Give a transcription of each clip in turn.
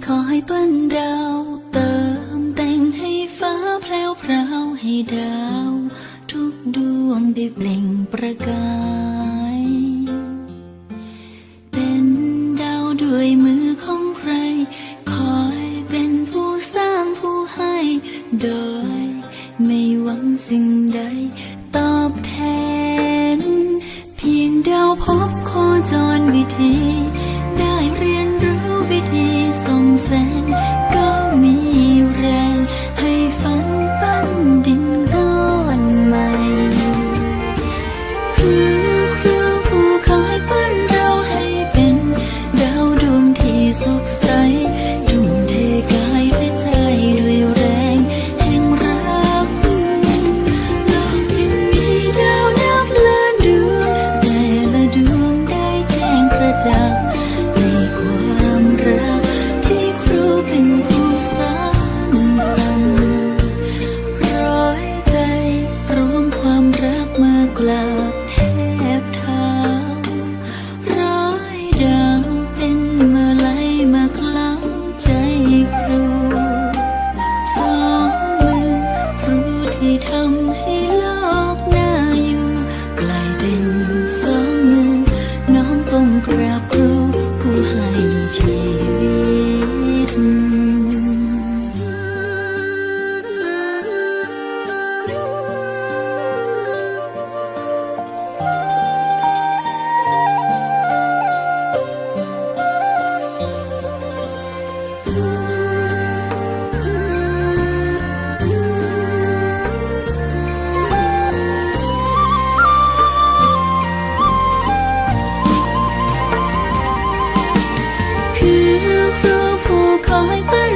ที่คอยปั้นดาวเติมแต่งให้ฟ้าแพลวพราวให้ดาว ทุกดวงได้เปล่งประกาย เป็นดาวด้วยมือของใคร คอยเป็นผู้สร้างผู้ให้ โดยไม่หวังสิ่งใด ตอบแทน เพียงดาวพบ ที่ทำใผู้ค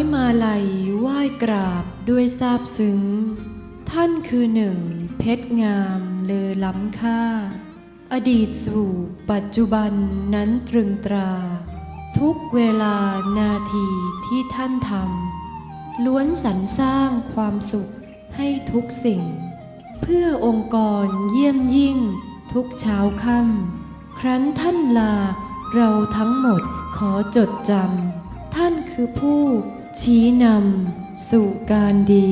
อยมาลัยไหว้กราบด้วยซาบซึ้ง ท่านคือหนึ่ง เพชรงามเลอล้ำค่า อดีตสู่ปัจจุบันนั้นตรึงตรา ทุกเวลานาทีที่ท่านทำล้วนสรรสร้างความสุขให้ทุกสิ่ง เพื่อองค์กรเยี่ยมยิ่งทุกเช้าค่ำครั้นท่านลาเราทั้งหมดขอจดจำท่านคือผู้ ชี้นำสู่การดี